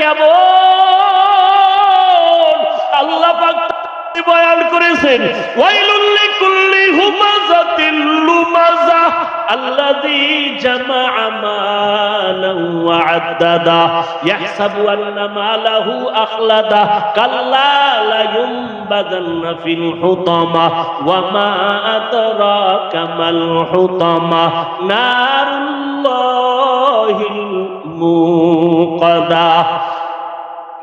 কেমন? আল্লাহ পাক বয়ান করেছেন, ওয়াইলুল লিকুল্লি হুমাযাতিল লুমাযা আল্লাযী জামা'a মালান ওয়া আদ্দাদা। ইয়াহসাবু আন্না মালাহু আখলাদা। কাল্লা লা ইউনবাযান্না ফিল হুতামা ওয়া মা আদরাকা কাদা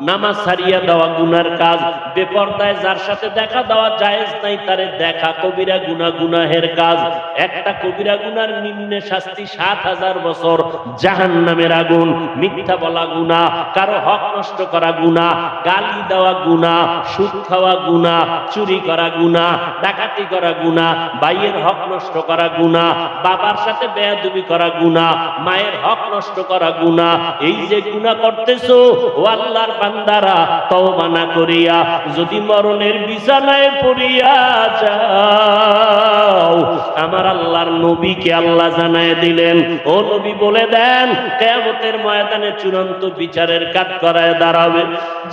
নামাজ ছাড়িয়া দেওয়া গুনার কাজ, বেপর্দায় যার সাথে দেখা দেওয়া জায়েজ নাই, তারে দেখা কবিরা গুনা গুনাহের কাজ। একটা কবিরা গুনার নিম্নে শাস্তি সাত হাজার বছর জাহান নামের আগুন, মিথ্যা বলা গুনা, কারও হক নষ্ট করা গুনা, গালি দেওয়া গুনা, সুদ খাওয়া গুনা, চুরি করা গুনা, ডাকাতি করা গুনা, ভাইয়ের হক নষ্ট করা গুনা, বাবার সাথে বেয়াদবি করা গুনা, মায়ের হক নষ্ট করা গুনা, এই যে গুনা করতেছো, ও আল্লাহর বান্দারা তওবা না করিয়া যদি মরণের বিছানায় পড়িয়া যাও, আমার আল্লাহর নবীকে আল্লাহ জানায় দিলেন, ও নবী বলে দেন, কিয়ামতের ময়দানে চূড়ান্ত বিচারের কাঠ করায় দাঁড়াবে।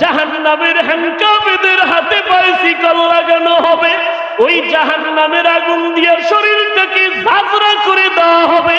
জাহান্নামের হ্যাংকাবেদের হাতে বাইসিকল লাগানো হবে। ওই জাহান্নামের আগুন দিয়ে শরীরটাকে ঝাঁঝরা করে দেওয়া হবে।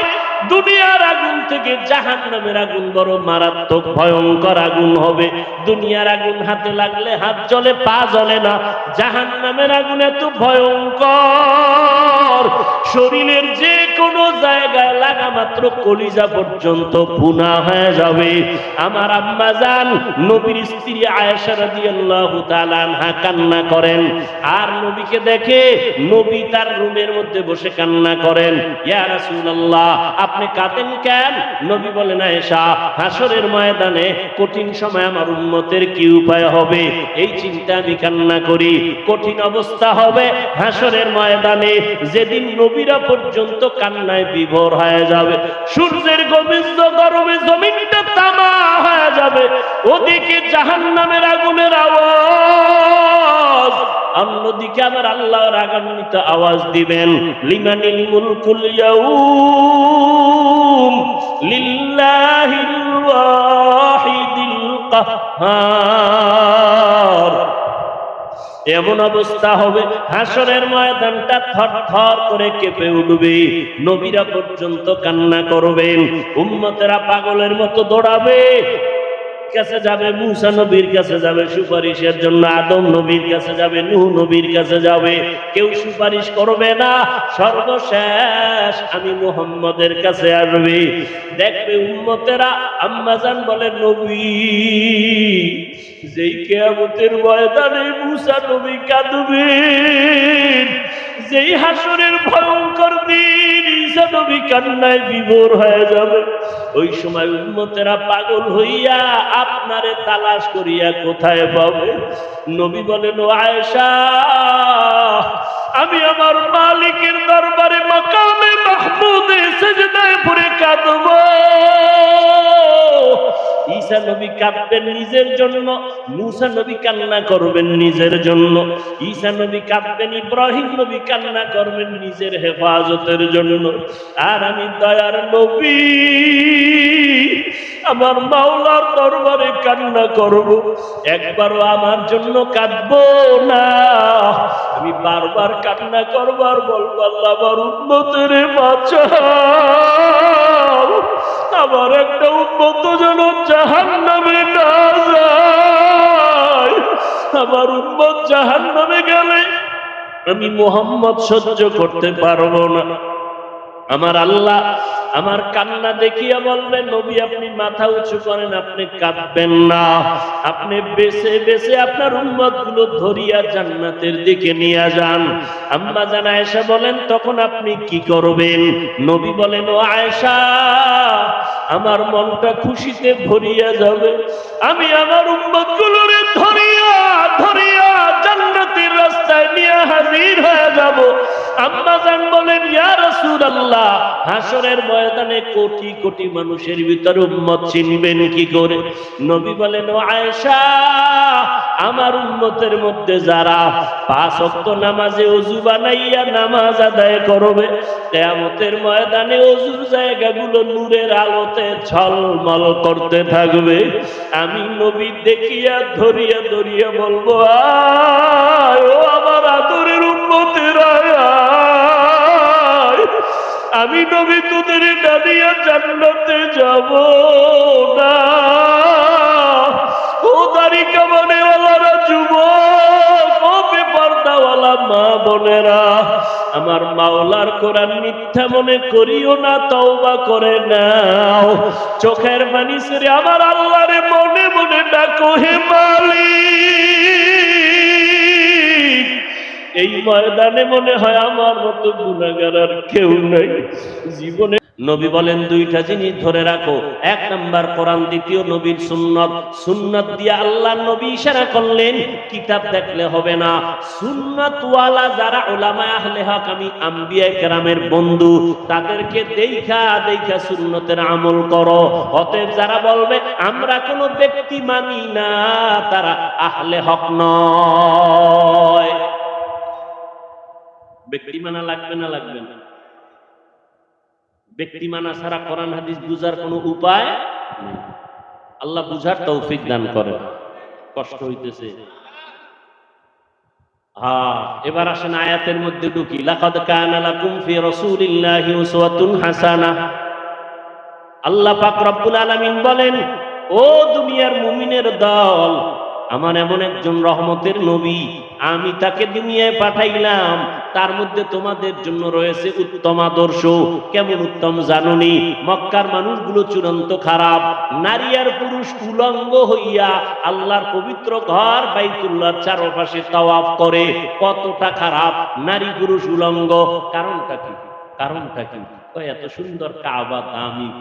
দুনিয়ার আগুন থেকে জাহান নামের আগুন বড় মারাত্মক, ভয়ঙ্কর আগুন হবে। দুনিয়ার আগুন হাতে লাগলে হাত জ্বলে, পা জ্বলে না। জাহান নামের আগুন এত ভয়ঙ্কর। শরীরের যে কোনো জায়গায় লাগা মাত্র কলিজা পর্যন্ত পুনা হয়ে যাবে। আমার আম্মা জান নবীর স্ত্রী আয়েশা রাদিয়াল্লাহু তাআলা আনহা কান্না করেন। আর নবীকে দেখে নবী তার রুমের মধ্যে বসে কান্না করেন। ইয়া রাসূলুল্লাহ আপনি কাঁদেন কেন? নবী বলেন, আয়েশা, হাসরের ময়দানে কঠিন সময় আমার উম্মতের কি উপায় হবে? এই চিন্তা আমি কান্না করি। কঠিন অবস্থা হবে। হাসরের ময়দানে যেদিন নবীরা পর্যন্ত কান্নায় বিভোর হয়ে যাবে, সূর্যের গভীর গরমে জমিনটা তামা হয়ে যাবে। ওদিকে জাহান্নামের আগুনের আওয়াজ। অন্যদিকে আমার আল্লাহর আগান্বিত আওয়াজ দিবেন। লিমানিল মুলকুল ইয়াউম লিল্লাহিল ওয়াহিদিল কাহ্হার এমন অবস্থা হবে, হাসরের ময়দানটা থর থর করে কেঁপে উঠবে। নবীরা পর্যন্ত কান্না করবেন, উম্মতেরা পাগলের মতো দৌড়াবে। কাছে যাবে, মুসা নবীর কাছে যাবে, সুপারিশের জন্য আদম নবীর কাছে যাবে, নূহ নবীর কাছে যাবে। কেউ সুপারিশ করবে না, সর্বশেষ আমি মুহাম্মদের কাছে আসবে। দেখবে উম্মতেরা আম্মাজান বলে, নবী, যেই কেয়ামতের ময়দানে মুসা নবী কাঁদবেন, যেই হাসরের ভয়ঙ্কর দিন ঈসা কান্নায় বিভোর হয়ে যাবে। ওই সময় উন্মতেরা পাগল হইয়া আপনারে তালাশ করিয়া কোথায় পাবে? নবী বলেন আয়েশা, আমি আমার মালিকের দরবারে মকামে মাহমুদে নবী কাঁদবেন নিজের জন্য, মুসা নবী কান্না করবেন নিজের জন্য, ঈসা নবী কাঁদবেন, ইব্রাহিম নবী কান্না করবেন নিজের হেফাজতের জন্য। আর আমি দয়ার নবী, আমার মাওলার দরবারে কান্না করব, একবারও আমার জন্য কাঁদবো না। আমি বারবার কান্না করবার বলব, আল্লাহ আমার উন্নতের বাঁচাও আমার একটা উন্নত যেন জাহান নামে না যায়। আমার উম্মত জাহান নামে গেলে আমি মোহাম্মদ সহ্য করতে পারব না। আমার আল্লাহ আমার কান্না দেখিয়া বলবেন নবী, আপনি মাথা উঁচু করেন, আপনি কাঁদবেন না। আপনি বেছে বেছে আপনার উম্মতগুলো ধরিয়া জান্নাতের দিকে নিয়ে যান। আম্মা জান আয়েশা বলেন, তখন আপনি কি করবেন? নবী বলেন, ও আয়েশা, আমার মনটা খুশিতে ভরিয়া যাবে। আমি আমার উম্মত গুলোরে ধরিয়া ধরিয়া জান্নাতের রাস্তায় নিয়ে হাজির হয়ে যাব। হাসরের ময়দানে কোটি কোটি মানুষের ভিতরে উম্মত চিনবেন কি করে নবী বলেন আয়েশা, আমার উন্মতের মধ্যে যারা পাঁচ নামাজে বানাইয়া নামাজ আদায় করবে ময়দানে জায়গাগুলো নূরের আলোতে ঝলমল করতে থাকবে আমি নবী দেখিয়া ধরিয়া ধরিয়া বলব আমার আদরের উন্মতেরা আয়। আমি নবী, তোদের ডালিয়া জান্নাতে যাব না। ও দাড়ি কামানেওয়ালারা, যুবক, ও বেপর্দাওয়ালা মা বোনেরা, আমার মাওলার কোরআন মিথ্যা মনে করিও না, তওবা করে নাও। চোখের পানি সেরে আমার আল্লাহরে মনে মনে ডাকো, হে মালিক। এই ময়দানে মনে হয় আমার মতো গুণাগার আর কেউ নাই। জীবনে নবী বলেন, দুইটা জিনিস ধরে রাখো। এক নাম্বার কোরআন, দ্বিতীয় নবীর সুন্নত। সুন্নত দিয়ে আল্লাহ নবী ইশারা করলেন, কিতাব দেখলে হবে না। সুন্নত ওয়ালা যারা ওলামা আহলে হক, আমি আম্বিয়া কেরামের বন্ধু, তাদেরকে দেখা দেখা সুন্নতের আমল করো। অতএব যারা বলবে, আমরা কোনো ব্যক্তি মানি না, তারা আহলে হক নয়। ব্যক্তি মানা লাগবে না লাগবে না? ব্যক্তি মানা ছাড়া কোরআন হাদিস বুঝার কোনো উপায়। আল্লাহ বুঝার তৌফিক দান করে কষ্ট হইতেছে। হ্যাঁ এবার আসেন আয়াতের মধ্যে ঢুকি। লাকাদ কানা লাকুম ফি রাসূলিল্লাহি উসওয়াতুন হাসানাহ আল্লাহ পাক রব্বুল আলামিন বলেন, ও দুনিয়ার মুমিনের দল, আমার এমন একজন রহমতের নবী আমি তাকে দুনিয়ায় পাঠাইলাম, তার মধ্যে তোমাদের জন্য রয়েছে উত্তম আদর্শ। কেমন উত্তম জাননি? মক্কার মানুষগুলো চূড়ান্ত খারাপ। নারী আর পুরুষ উলঙ্গ হইয়া আল্লাহর পবিত্র ঘর বাইতুল্লাহর চারপাশে তাওয়াফ করে। কতটা খারাপ? নারী পুরুষ উলঙ্গ। কারণটা কি? কারণটা কি? এত সুন্দর কাবা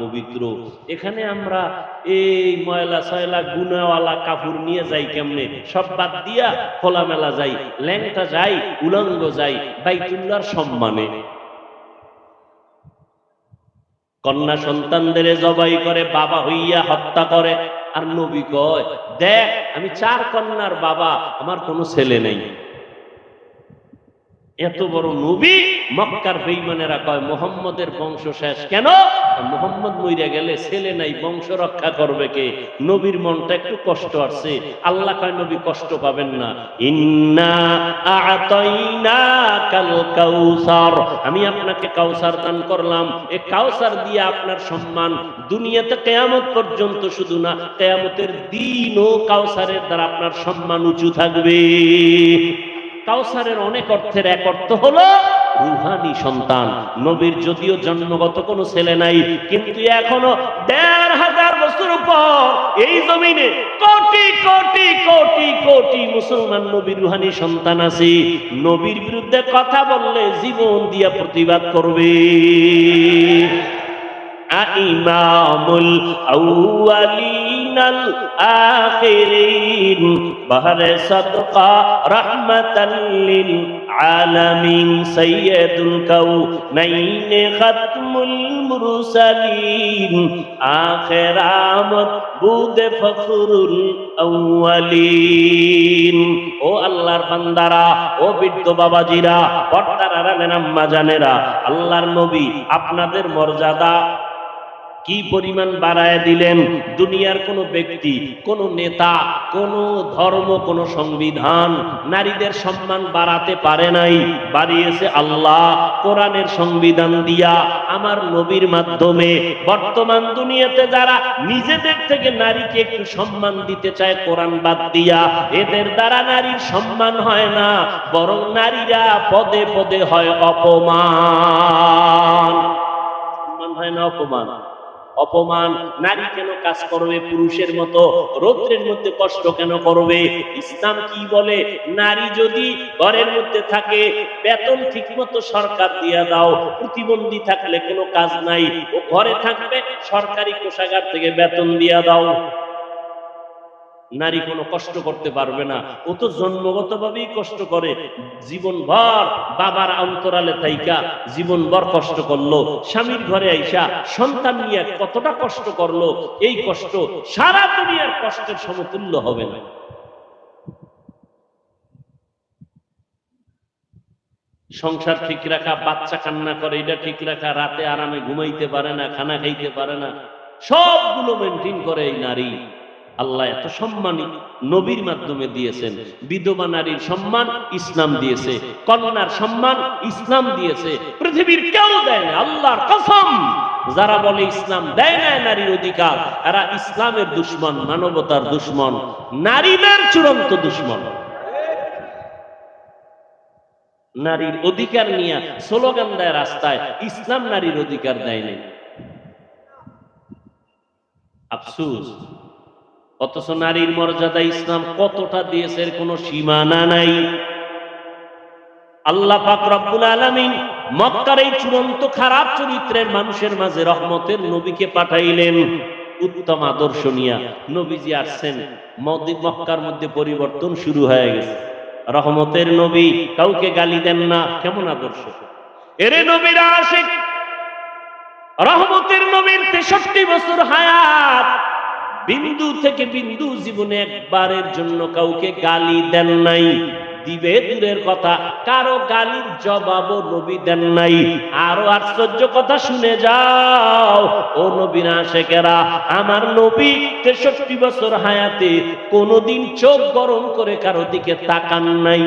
পবিত্র। এখানে আমরা এই ময়লা গুনাওয়ালা কাপড় নিয়ে যাই কেমনে? সব বাদ দিয়া খোলামেলা যাই, ল্যাংটা যাই, উলঙ্গ যাই বাইতুল্লার সম্মানে। কন্যা সন্তানদের জবাই করে, বাবা হইয়া হত্যা করে। আর নবী কয়, দেখ, আমি চার কন্যার বাবা, আমার কোনো ছেলে নেই। এত বড় নবী মক্কার বেইমানেরা কয়, মোহাম্মদের বংশ শেষ কেন? মোহাম্মদ মইরা গেলে, ছেলে নাই, বংশ রক্ষা করবে কে? নবীর মনটা একটু কষ্ট আসছে। আল্লাহ কয়, নবী, কষ্ট পাবেন না। ইন্না আতাইনা কাল কাউসার। আমি আপনাকে কাউসার দান করলাম। এ কাউসার দিয়ে আপনার সম্মান দুনিয়াতে কেয়ামত পর্যন্ত শুধু না, কেয়ামতের দিনও কাউসারের দ্বারা আপনার সম্মান উঁচু থাকবে। কাউসারের অনেক অর্থের এক অর্থ হলো রুহানি সন্তান। নবীর যদিও জন্মগত কোনো ছেলে নাই, কিন্তু এখনও দেড় হাজার বছর পর এই জমিনে কোটি কোটি কোটি কোটি মুসলমান নবীর রুহানি সন্তান আছে। নবীর বিরুদ্ধে কথা বললে জীবন দিয়া প্রতিবাদ করবে। ইমামুল আউয়ালিনাল আখিরিন লিল আলামিন, সাইয়্যিদুল কাউনাইন মুরসালিন। বুদে ফখরুল আউয়ালিন। ও আল্লাহর বান্দারা, ও বৃদ্ধ বাবাজিরা, পর্দারা রানেন আম্মা জানেরা আল্লাহর নবী, আপনাদের মর্যাদা কি পরিমাণ বাড়ায় দিলেন? দুনিয়ার কোনো ব্যক্তি, কোন নেতা, কোন ধর্ম, কোন সংবিধান নারীদের সম্মান বাড়াতে পারে নাই। বাড়িয়েছে আল্লাহ, কোরআনের সংবিধান দিয়া, আমার নবীর মাধ্যমে। বর্তমান দুনিয়াতে যারা নিজেদের থেকে নারীকে একটু সম্মান দিতে চায়, কোরআন বাদ দিয়া, এদের দ্বারা নারীর সম্মান হয় না, বরং নারীরা পদে পদে হয় অপমান। সম্মান হয় না, অপমান? অপমান, নারী কেন কাজ করবে, পুরুষের মতো, রৌদ্রের মধ্যে কষ্ট কেন করবে? ইসলাম কি বলে? নারী যদি ঘরের মধ্যে থাকে, বেতন ঠিক মতো সরকার দিয়া দাও, প্রতিবন্ধী থাকলে কোনো কাজ নাই। ও ঘরে থাকবে, সরকারি কোষাগার থেকে বেতন দিয়া দাও। নারী কোনো কষ্ট করতে পারবে না। ও তো জন্মগত কষ্ট করে। জীবনভর বাবার অন্তরালে তাইকা জীবনভর কষ্ট করল। স্বামীর ঘরে আইসা সন্তান নিয়ে কতটা কষ্ট করল, এই কষ্ট সারা দুনিয়ার কষ্টের সমতুল্য হবে না। সংসার ঠিক রাখা, বাচ্চা কান্না করে, এটা ঠিক রাখা, রাতে আরামে ঘুমাইতে পারে না, খানা খাইতে পারে না। সবগুলো মেনটেন করে এই নারী। আল্লাহ এত সম্মান নবীর মাধ্যমে দিয়েছেন। বিধবা নারীর সম্মান ইসলাম দিয়েছে। কন্যার সম্মান ইসলাম দিয়েছে। পৃথিবীর কেউ দেয় না, আল্লাহর কসম। যারা বলে ইসলাম দেয় না, নারীর অধিকার, এরা ইসলামের দুশ্মন, মানবতার দুশ্মন, নারীদের চূড়ান্ত দুশ্মন। নারীর অধিকার নিয়ে স্লোগান দেয় রাস্তায়, ইসলাম নারীর অধিকার দেয়নি। আফসুস। অথচ নারীর মর্যাদা ইসলাম কতটা দিয়েছে এর কোনো সীমানা নাই। আল্লাহ পাক রব্বুল আলামিন মক্কার এই চূড়ান্ত খারাপ চরিত্রের মানুষের মাঝে রহমতের নবীকে পাঠাইলেন। উত্তম আদর্শ নিয়া নবীজি আসছেন। মক্কার মধ্যে পরিবর্তন শুরু হয়ে গেছে। রহমতের নবী কাউকে গালি দেন না, কেমন আদর্শ? এরে নবীরা আশিক, রহমতের নবীর তেষট্টি বছর হায়াত বিন্দু থেকে বিন্দু জীবনে একবারের জন্য কাউকে গালি দেন নাই। দিবে দূরের কথা, কারও গালির জবাবও নবী দেন নাই। আরও আশ্চর্য কথা শুনে যাও, ও নবীনা শেখেরা আমার নবী তেষট্টি বছর হায়াতে কোনোদিন চোখ গরম করে কারও দিকে তাকান নাই।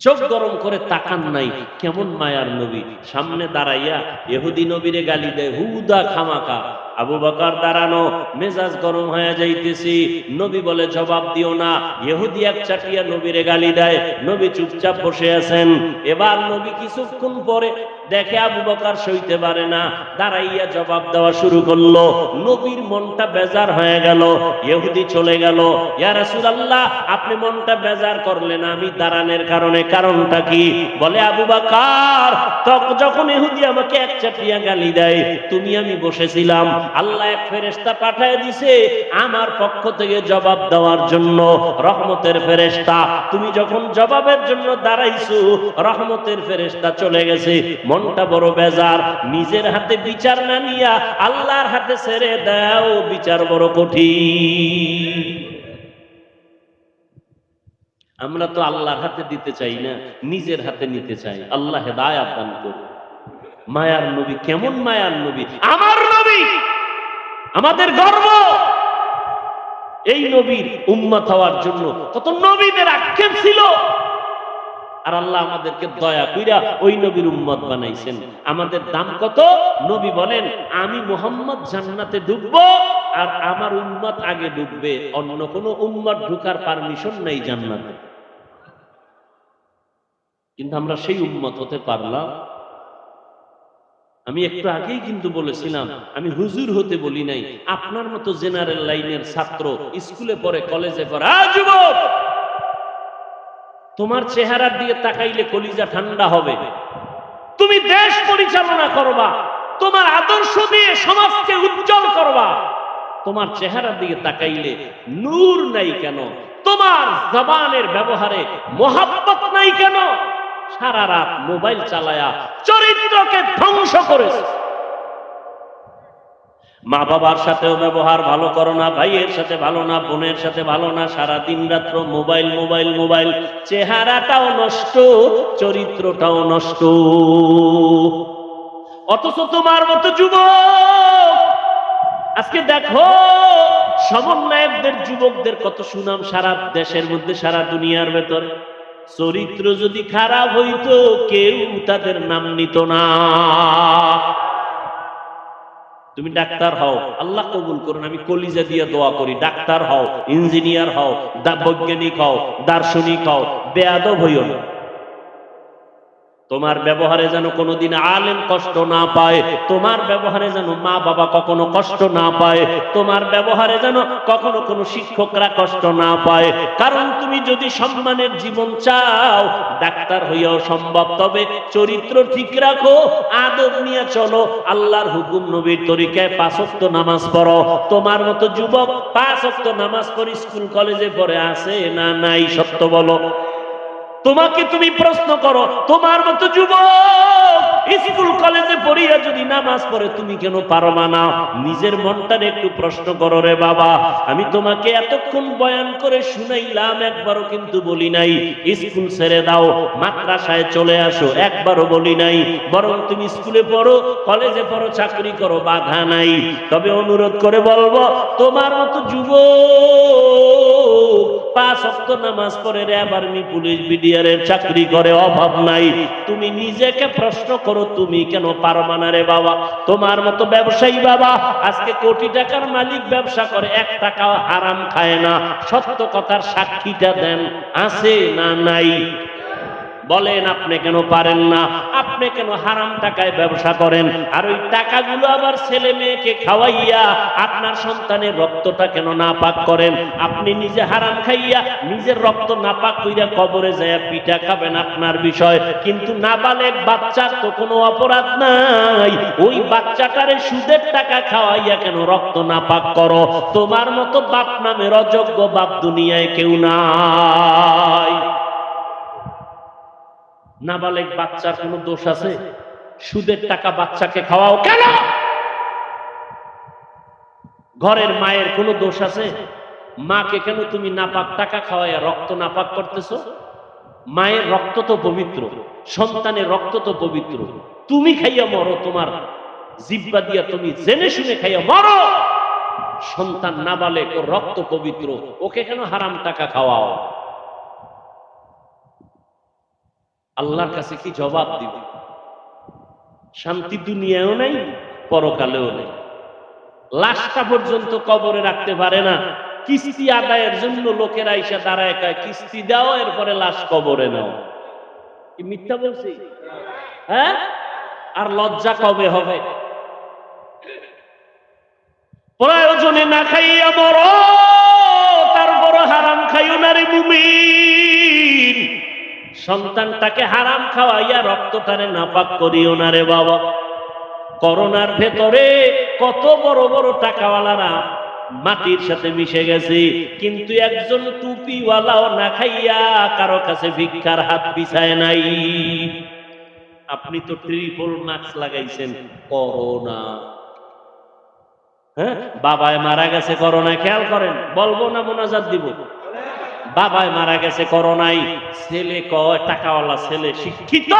চোখ গরম করে তাকান নাই। কেমন মায়ার নবী। সামনে দাঁড়াইয়া এহুদি নবীরে গালি দেয়, হুদা খামাকা। আবু বকর দাঁড়ানো, মেজাজ গরম হয়ে যাইতেছি। নবী বলে, জবাব দিও না। ইহুদি এক চাটিয়া নবীরে গালি দেয়। নবী চুপচাপ বসে আছেন। এবার নবী কিছুক্ষণ পরে দেখে আবু বকর সইতে পারে না। দাঁড়াইয়া জবাব দেওয়া শুরু করল। নবীর মনটা বেজার হয়ে গেল। ইহুদি চলে গেল। ইয়া রাসূলুল্লাহ, আপনি মনটা বেজার করলেন আমি দাঁড়ানোর কারণে। কারণটা কি? বলে, আবু বকর তখন যখন ইহুদি আমাকে এক চাটিয়া গালি দেয়, তুমি আমি বসেছিলাম। আল্লাহ এক ফেরেশতা পাঠিয়ে দিছে আমার পক্ষ থেকে জবাব দেওয়ার জন্য। রহমতের ফেরেশতা, তুমি যখন জবাবের জন্য দাঁড়াইছো, রহমতের ফেরেশতা চলে গেছে। মনটা বড় বেজার। নিজের হাতে বিচার না নিয়া আল্লাহর হাতে ছেড়ে দাও, বিচার বড় কঠিন। আমরা তো আল্লাহর হাতে দিতে চাই না, নিজের হাতে নিতে চাই। আল্লাহ হেদায়াত দান করুন। মায়ার নবী, কেমন মায়ার নবী? আমার নবী! আমাদের গর্ব। এই নবীর উম্মত হওয়ার জন্য কত নবীদের আক্ষেপ ছিল। আর আল্লাহ আমাদেরকে দয়া কইরা ওই নবীর উম্মত বানাইছেন। আমাদের দাম কত? নবী বলেন, আমি মোহাম্মদ জান্নাতে ডুববো, আর আমার উম্মত আগে ডুববে। অন্য কোন উম্মত ঢুকার পারমিশন নাই জান্নাতে। কিন্তু আমরা সেই উম্মত হতে পারলাম আমি একটু আগেই কিন্তু বলেছিলাম, আমি হুজুর হতে বলি নাই, আপনার মতো জেনারেল লাইনের ছাত্র স্কুলে পড়ে, কলেজে পড়ে যুবক! তোমার চেহারার দিকে তাকাইলে কলিজা ঠান্ডা হবে। তুমি দেশ পরিচালনা করবা, তোমার আদর্শ দিয়ে সমাজকে উজ্জ্বল করবা। তোমার চেহারার দিকে তাকাইলে নূর নাই কেন, তোমার জবানের ব্যবহারে মোহাব্বত নাই কেন? সারা রাত মোবাইল চালায়া চরিত্রকে ধ্বংস করেছে। মা বাবার সাথেও ব্যবহার ভালো করো না, ভাইয়ের সাথে ভালো না, বোনের সাথে ভালো না, সারা দিন রাত্র মোবাইল মোবাইল মোবাইল। চেহারাটাও নষ্ট, চরিত্রটাও নষ্ট। অথচ তোমার মতো যুবক, আজকে দেখো, সমন্বয়কদের, যুবকদের কত সুনাম সারা দেশের মধ্যে, সারা দুনিয়ার ভেতরে। চরিত্র যদি খারাপ হইতো, কেউ তাদের নাম নিত না। তুমি ডাক্তার হও, আল্লাহ কবুল করুন, আমি কলিজা দিয়ে দোয়া করি, ডাক্তার হও, ইঞ্জিনিয়ার হও বৈজ্ঞানিক হও, দার্শনিক হও, বেয়াদব হইও না। তোমার ব্যবহারে যেন কোনোদিন আলেম কষ্ট না পায়, তোমার ব্যবহারে যেন মা বাবা কখনো কষ্ট না পায়, তোমার ব্যবহারে যেন কখনো কোনো শিক্ষকরা কষ্ট না পায়। কারণ তুমি যদি সম্মানের জীবন চাও, ডাক্তার হইয়াও সম্ভব, তবে চরিত্র ঠিক রাখো, আদব নিয়ে চলো, আল্লাহর হুকুম নবীর তরিকায় পাঁচক্ত নামাজ পড়ো। তোমার মতো যুবক পাঁচক্ত নামাজ পড়ি স্কুল, কলেজে পড়ে আছে না নাই, সত্য বলো। তোমাকে তুমি প্রশ্ন করো তোমার মতো যুবক। স্কুল কলেজে পড়িয়া যদি নামাজ পড়ে, তুমি কেন পারবা না? নিজের মনটার একটু প্রশ্ন করো রে বাবা। আমি তোমাকে এতক্ষণ বয়ান করে শুনাইলাম, একবারও কিন্তু বলি নাই। স্কুল ছেড়ে দাও, মাদ্রাসায় চলে আসো, একবারও বলি নাই। বরং তুমি স্কুলে পড়ো, কলেজে পড়ো, চাকরি করো, বাধা নাই। তবে অনুরোধ করে বলব, তোমার মতো যুব পাঁচ অক্ত নামাজ পড়ে র্যাব আর্মি পুলিশ বিডিআরের চাকরি করে, অভাব নাই। তুমি নিজেকে প্রশ্ন করো তুমি কেন পারবা না রে বাবা? তোমার মতো ব্যবসায়ী বাবা, আজকে কোটি টাকার মালিক ব্যবসা করে, এক টাকা হারাম খায় না। সত্য কথার সাক্ষীটা দেন, আছে না নাই? বলেন, আপনি কেন পারেন না? আপনি কেন হারাম টাকায় ব্যবসা করেন? আর ওই টাকাগুলো আবার ছেলে মেয়েকে খাওয়াইয়া আপনার সন্তানের রক্তটা কেন না পাক করেন? আপনি নিজে হারাম খাইয়া নিজের রক্ত না পাক কইরা কবরে যায় পিঠা খাবেন আপনার বিষয়। কিন্তু নাবালেক বাচ্চার তো কোনো অপরাধ নাই। ওই বাচ্চাটারে সুদের টাকা খাওয়াইয়া কেন রক্ত না পাক করো? তোমার মতো বাপ নামের অযোগ্য বাপ দুনিয়ায় কেউ নাই। নাবালেক বাচ্চার কোনো দোষ আছে? সুদের টাকা বাচ্চাকে খাওয়াও কেন? ঘরের মায়ের কোনো দোষ আছে? মাকে কেন তুমি নাপাক টাকা খাওয়াইয়া রক্ত নাপাক করতেছো? মায়ের রক্ত তো পবিত্র, সন্তানের রক্ত তো পবিত্র। তুমি খাইয়া মরো, তোমার জিব্বা দিয়া তুমি জেনে শুনে খাইয়া মরো। সন্তান নাবালেক, ওর রক্ত পবিত্র, ওকে কেন হারাম টাকা খাওয়াও? আল্লাহর কাছে কি জবাব দিব? শান্তি দুনিয়াও নাই, পরকালেও নেই। লাশটা পর্যন্ত কবরে রাখতে পারে না। কিস্তি আদায়ের জন্য লোকেরা এসে দাঁড়ায় কয়, কিস্তি দাও, এরপরে লাশ কবরে নাও। কি মিথ্যা বলছি? হ্যাঁ? আর লজ্জা কবে হবে? প্রয়োজনে না খাইয়া মর তারপর হারাম খাইও না রে সন্তানটাকে হারাম খাওয়াইয়া রক্ত রক্তটারে নাপাক করিও না রে বাবা। করোনার ভেতরে কত বড় বড় টাকাওয়ালারা মাটির সাথে মিশে গেছে, কিন্তু একজন টুপিওয়ালাও না খাইয়া কারও কাছে ভিক্ষার হাত বিছায় নাই। আপনি তো ট্রিপল মাস্ক লাগাইছেন, করোনা। হ্যাঁ? বাবায় মারা গেছে করোনা, খেয়াল করেন, বলব না মোনাজাত দিব? বাবায় মারা গেছে করোনায়। ছেলে কয় টাকাওয়ালা ছেলে শিক্ষিত।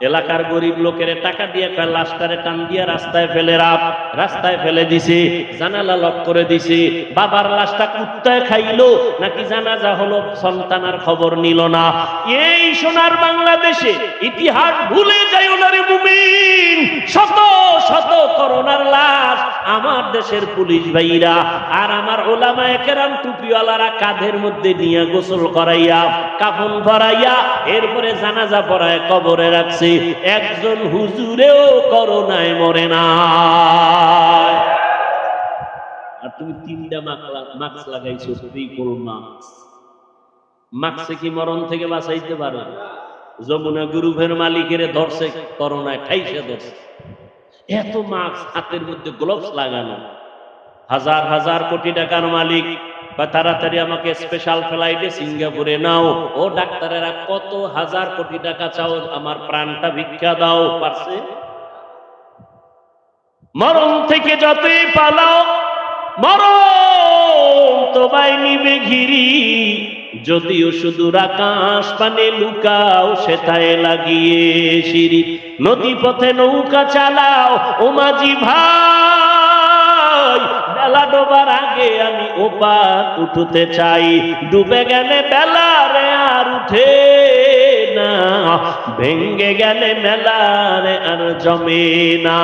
এলাকার গরিব লোকের টাকা দিয়ে লাশটারে টান দিয়ে রাস্তায় ফেলে রাখ রাস্তায় ফেলে দিছে, জানালা লক করে দিছে, বাবার লাশটা কুত্তায় খাইলো, নাকি জানাজা হলো, সন্তান আর খবর নিল না। এই সোনার বাংলাদেশে ইতিহাস ভুলে যাই ওনারে মুমিন। শত শত করোনার লাশ আমার দেশের পুলিশ ভাইরা আর আমার ওলামা একেরাম টুপিওয়ালারা কাঁধের মধ্যে নিয়ে গোসল করাইয়া, কাফন ভরাইয়া, এরপরে জানাজা পড়ায় কবরে রাখছে। একজন হুজুরেও করোনায় মরে না। আর তুমি তিনটা মাস্ক লাগাইছো ট্রিপল মাস্ক মাস্কে কি মরণ থেকে বাঁচাইতে পারে? যমুনা গ্রুপের মালিকের ধরছে, করোনায় ঠাইসে ধরছে। এত মাস্ক হাতের মধ্যে গ্লোভস লাগানো। হাজার হাজার কোটি টাকার মালিক। বা তাড়াতাড়ি আমাকে স্পেশাল ফ্লাইটে সিঙ্গাপুরে নাও। ও ডাক্তারেরা, কত হাজার কোটি টাকা চাও? আমার প্রাণটা ভিক্ষা দাও, পারছে? মরণ থেকে যতই পালাও, মরণ তোমায় নিবে ঘিরি যদিও শুধু আকাশ পানে লুকাও, সেথায় লাগিয়ে সিঁড়ি। নদী পথে নৌকা চালাও, ও মাঝি ভাই। বেলা ডোবার আগে আমি ওপার উঠতে চাই। ডুবে গেলে বেলা রে আর উঠে ভেঙ্গে গেলে মেলা রে আর জমে না।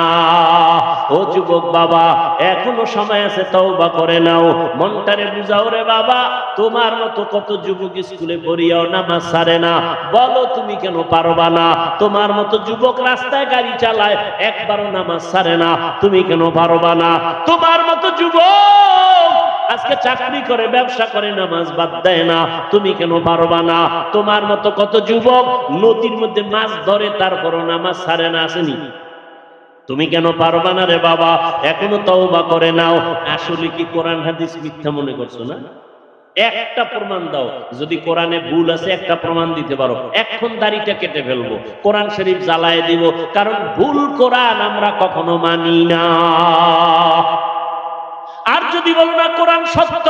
ও যুবক বাবা, এখনও সময় আছে, তওবা করে নাও। মনটারে বুঝাও রে বাবা, তোমার মতো কত যুবক স্কুলে পড়িয়াও নামাজ সারে না। বলো তুমি কেন পারবা না? তোমার মতো যুবক রাস্তায় গাড়ি চালায়, একবারও নামাজ সারে না। তুমি কেন পারবা না? তোমার মতো যুবক আজকে চাকরি করে, ব্যবসা করে, নামাজ বাদ দেয় না। তুমি কেন পারবা না? তোমার মতো কত যুবক নদীর মধ্যে মাছ ধরে, তারপরও নামাজ সারে না, আসেনি। তুমি কেন পারবা না রে বাবা? এখনও তওবা করে নাও। আসলে কি কোরআন হাদিস মিথ্যা মনে করছ না? একটা প্রমাণ দাও। যদি কোরআনে ভুল আছে, একটা প্রমাণ দিতে পারো। এখন দাড়িটা কেটে ফেলব। কোরআন শরীফ জ্বালায় দিব। কারণ ভুল কোরআন আমরা কখনো মানি না। আর যদি বলো না কোরআন সত্য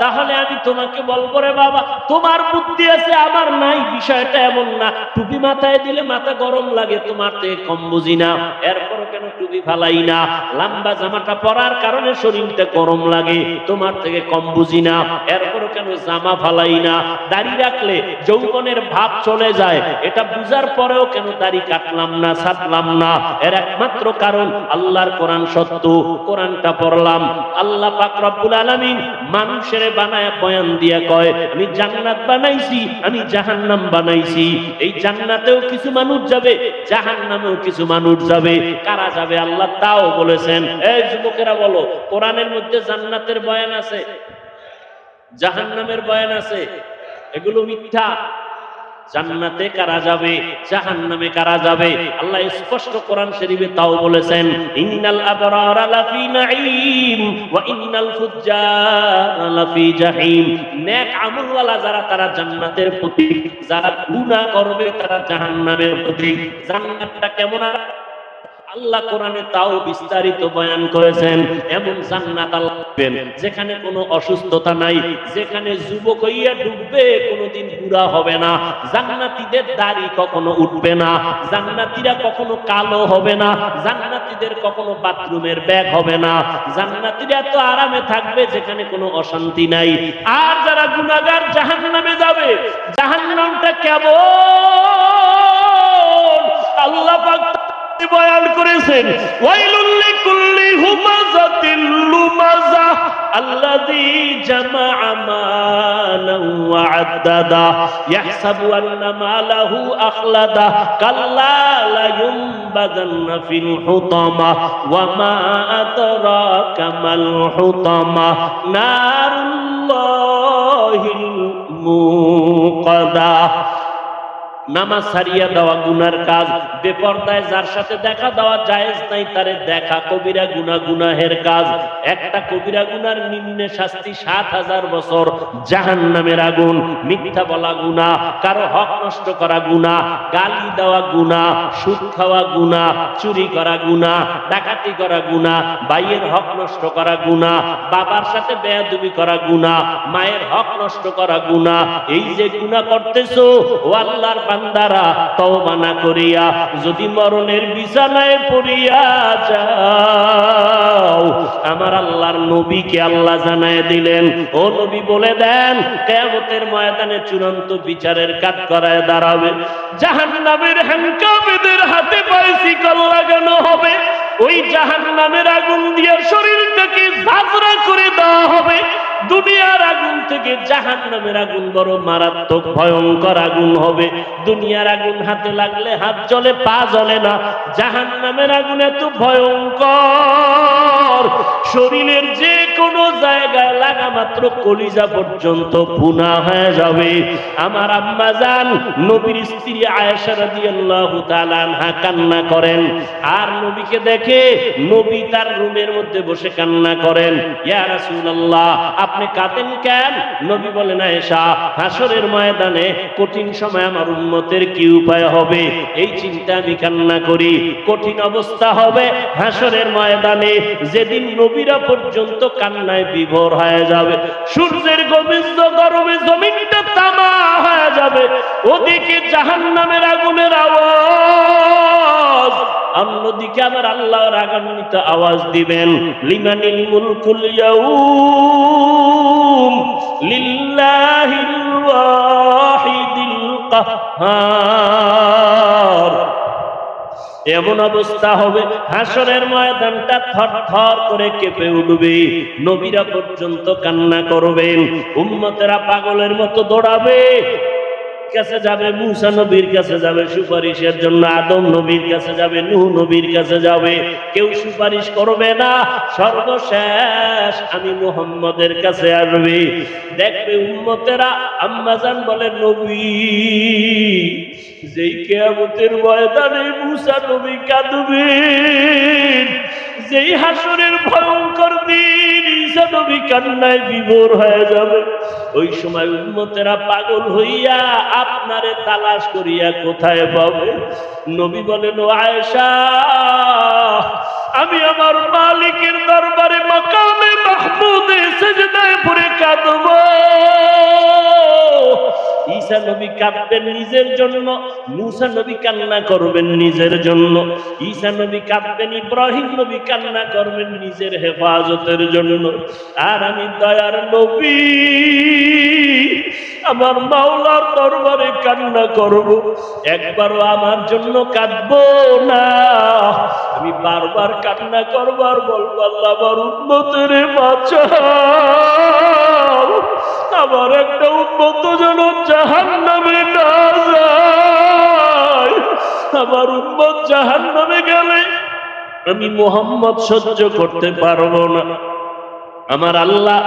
তাহলে আমি তোমাকে বলব রে বাবা, তোমার বুদ্ধি আছে, আমার নাই, বিষয়টা এমন না। টুপি মাথায় দিলে মাথা গরম লাগে, তোমার থেকে কম বুঝি না। এরপরও কেন টুপি ফালাই না? লম্বা জামাটা পরার কারণে শরীরটা গরম লাগে, তোমার থেকে কম বুঝি না। এরপরও কেন জামা ফালাই না? দাড়ি রাখলে যৌবনের ভাব চলে যায়। এটা বুঝার পরেও কেন দাড়ি কাটলাম না, ছাটলাম না? এর একমাত্র কারণ আল্লাহর কোরআন সত্য। কোরআনটা পড়লাম। আল্লাহ পাক রব্বুল আলামিন মানুষের বানায় বয়ান দিয়া কয়, আমি জান্নাত বানাইছি, আমি জাহান্নাম বানাইছি। এই জান্নাতেও কিছু মানুষ যাবে, জাহান্নামেও কিছু মানুষ যাবে। কারা যাবে আল্লাহ তাও বলেছেন এই যুবকেরা বলো, কোরআনের মধ্যে জান্নাতের বয়ান আছে? জাহান্নামের বয়ান আছে? এগুলো মিথ্যা। জান্নাতে কারা যাবে? জাহান্নামে কারা যাবে? আল্লাহ স্পষ্ট কোরআন শরীফে তাও বলেছেন, ইন্নাল আবরারা লাফি নাঈম ওয়া ইন্নাল ফুজ্জারা লাফি জাহিম। নেক আমলওয়ালা যারা, তারা জান্নাতের প্রতীক, যারা গুনাহ করবে, তারা জাহান্নামের প্রতীক। জান্নাতটা কেমন আর? আল্লাহ কোরআনে তাও বিস্তারিত বয়ান করেছেন এমন জান্নাত আল্লাহ যেখানে কোনো অসুস্থতা নাই, যেখানে যুবক হইয়া ডুববে, কোনোদিন বুড়া হবে না। জান্নাতীদের দাড়ি কখনো উঠবে না, জান্নাতীরা কখনো কালো হবে না, জান্নাতীদের কখনো বাথরুমের ব্যাগ হবে না। জান্নাতীরা তো আরামে থাকবে, যেখানে কোনো অশান্তি নাই। আর যারা গুনাহগার জাহান্নামে যাবে, জাহান্নামটা কেমন বয়ান করেছেন ওয়াইলুল লিকুল্লি হুমাযাতিল লুমাযা আল্লাযী জামা'a মালান ওয়া আদ্দাদা ইয়াহসাবু আন্না মালাহু আখলাদা, কাল্লা লা ইউনবাযান্না ফিল হুতামা, ওয়া মা আদরাকা মাল হুতামা, নারুল্লাহিল মুকাদা। নামাজ সারিয়া দেওয়া গুনার কাজ, বেপর্দায় যার সাথে দেখা দেওয়া জায়েজ নাই, তারে দেখা কবিরা গুনা গুনাহের কাজ। একটা কবিরা গুনার নিম্নে শাস্তি সাত হাজার বছর জাহান নামের আগুন, মিথ্যা বলা গুনা, কারও হক নষ্ট করা গুনা, গালি দেওয়া গুনা, সুদ খাওয়া গুনা, চুরি করা গুনা, ডাকাতি করা গুনা, ভাইয়ের হক নষ্ট করা গুনা, বাবার সাথে বেয়াদবি করা গুনা, মায়ের হক নষ্ট করা গুনা, এই যে গুনা করতেছো, ও আল্লাহর বান্দারা তওবা না করিয়া যদি মরণের বিছানায় পড়িয়া যাও, আমার আল্লাহর নবীকে আল্লাহ জানায় দিলেন। ও নবী বলে দেন, কিয়ামতের ময়দানে চূড়ান্ত বিচারের কাজ করায় দাঁড়াবে। জাহান্নামের হ্যান্ডকাপেদের হাতে পায়ে শিকল লাগানো হবে। ওই জাহান্নামের আগুন দিয়ে শরীরটাকে ঝাঁঝরা করে দেওয়া হবে। দুনিয়ার আগুন থেকে জাহান নামের আগুন বড় মারাত্মক, ভয়ঙ্কর আগুন হবে। দুনিয়ার আগুন হাতে লাগলে হাত জলে পা জলে না। জাহান নামের আগুন এত ভয়ঙ্কর। শরীরের যে কোনো জায়গায় লাগা মাত্র কলিজা পর্যন্ত পুনা হয়ে যাবে। আমার আম্মা জান নবীর স্ত্রী আয়েশা রাদিয়াল্লাহু তাআলা আনহা কান্না করেন। আর নবীকে দেখে নবী তার রুমের মধ্যে বসে কান্না করেন। ইয়া রাসূলুল্লাহ, আপনি কাঁদেন কেন? নবী বলেন, আয়েশা হাসরের ময়দানে কঠিন সময় আমার উম্মতের কি উপায় হবে? এই চিন্তা আমি কান্না করি। কঠিন অবস্থা হবে হাসরের ময়দানে। যেদিন নবীরা পর্যন্ত কান্নায় বিভোর হয়ে যাবে। সূর্যের গভীর গরমে জমিনটা তামা হয়ে যাবে। ওদিকে জাহান্নামের আগুনের আওয়াজ। অন্যদিকে আবার আল্লাহ রাগান্বিত আওয়াজ দিবেন লিমানিল মুলকুল ইয়াউম লিল্লাহিল ওয়াহিদিল কাহ্হার এমন অবস্থা হবে, হাসরের ময়দানটা থর থর করে কেঁপে উঠবে, নবীরা পর্যন্ত কান্না করবেন, উম্মতেরা পাগলের মতো দৌড়াবে কাছে যাবে, মুসা নবীর কাছে যাবে, সুপারিশের জন্য আদম নবীর কাছে যাবে, নূহ নবীর কাছে যাবে। কেউ সুপারিশ করবে না, সর্বশেষ আমি মুহাম্মদের কাছে আসবে। দেখবে উম্মতেরা আম্মাজান বলে, নবী, যেই কেয়ামতের ময়দানে মুসা নবী কাঁদবেন যেই হাসরের ভয়ঙ্কর দিন কান্নায় বিভোর হয়ে যাবে। ওই সময় উন্মতেরা পাগল হইয়া আপনারে তালাশ করিয়া কোথায় পাবে? নবী বলেন আয়েশা, আমি আমার মালিকের দরবারে মকামে মাহমুদে সেজদায় পড়ে কাঁদব। ঈসা নবী কাঁদবেন নিজের জন্য, মুসা নবী কান্না করবেন নিজের জন্য, ঈসা নবী কাঁদবেন, ইব্রাহিম নবী কান্না করবেন নিজের হেফাজতের জন্য। আর আমি দয়ার নবী, আমার মাওলার দরবারে কান্না করব, একবারও আমার জন্য কাঁদবো না। আমি বারবার কান্না করবার বলব, আল্লাহ আমার উন্মতের বাঁচাও আমার একটা উন্মত যেন জাহান নামে না যায়। আমার উন্মত জাহান নামে গেলে আমি মোহাম্মদ সহ্য করতে পারব না। আমার আল্লাহ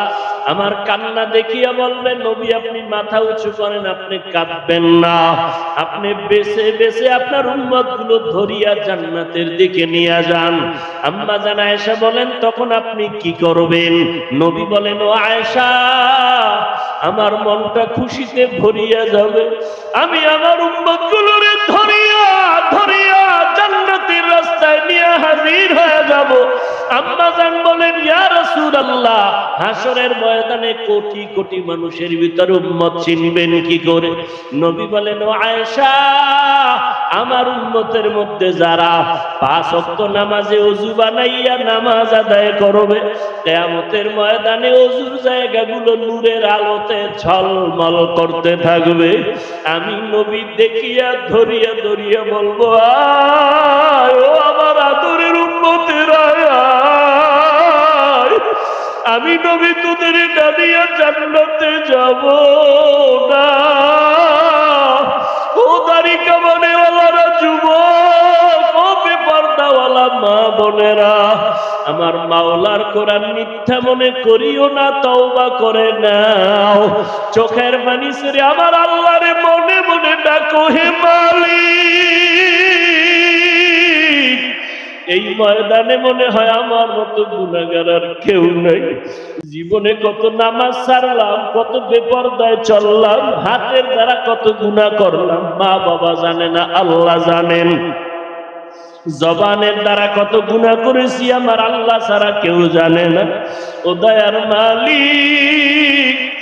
আমার কান্না দেখিয়া বলবেন, নবী, আপনি মাথা উঁচু করেন, আপনি কাঁদবেন না। আপনি বেছে বেছে আপনার উম্মতগুলো ধরিয়া জান্নাতের দিকে নিয়ে যান। আম্মা জান আয়েশা বলেন, তখন আপনি কি করবেন? নবী বলেন, ও আয়েশা, আমার মনটা খুশিতে ভরিয়া যাবে। আমি আমার উম্মত গুলোরে আম্মা বলেন, ইয়া রাসূলুল্লাহ হাসরের ময়দানে কোটি কোটি মানুষের ভিতর উম্মত চিনবেন কি করে? নবী বলেন আয়েশা, আমার উম্মতের মধ্যে যারা পাঁচ ওয়াক্ত নামাজে ওযু বানাইয়া নামাজ আদায় করবে, কিয়ামতের ময়দানে ওযুর জায়গাগুলো নূরের আলোতে ঝলমল করতে থাকবে। আমি নবী দেখিয়া ধরিয়া ধরিয়া বলব, আয় ও আমার আদরের উম্মতের আয় আমি নবী, তোদের ডালিয়া জান্নাতে যাব না। ও দাড়ি কামানেওয়ালারা, যুবক, ও বেপর্দাওয়ালা মা বোনেরা, আমার মাওলার কোরআন মিথ্যা মনে করিও না, তওবা করে নাও। চোখের পানি সেরে আমার আল্লাহরে মনে মনে ডাকো, হে মালিক। এই ময়দানে মনে হয় আমার মতো গুণাগার আর কেউ নাই। জীবনে কত নামাজ ছাড়লাম, কত বেপরদায় চললাম, হাতের দ্বারা কত গুণা করলাম, মা বাবা জানে না, আল্লাহ জানেন। জবানের দ্বারা কত গুণা করেছি, আমার আল্লাহ ছাড়া কেউ জানে না। ও দয়ার মালিক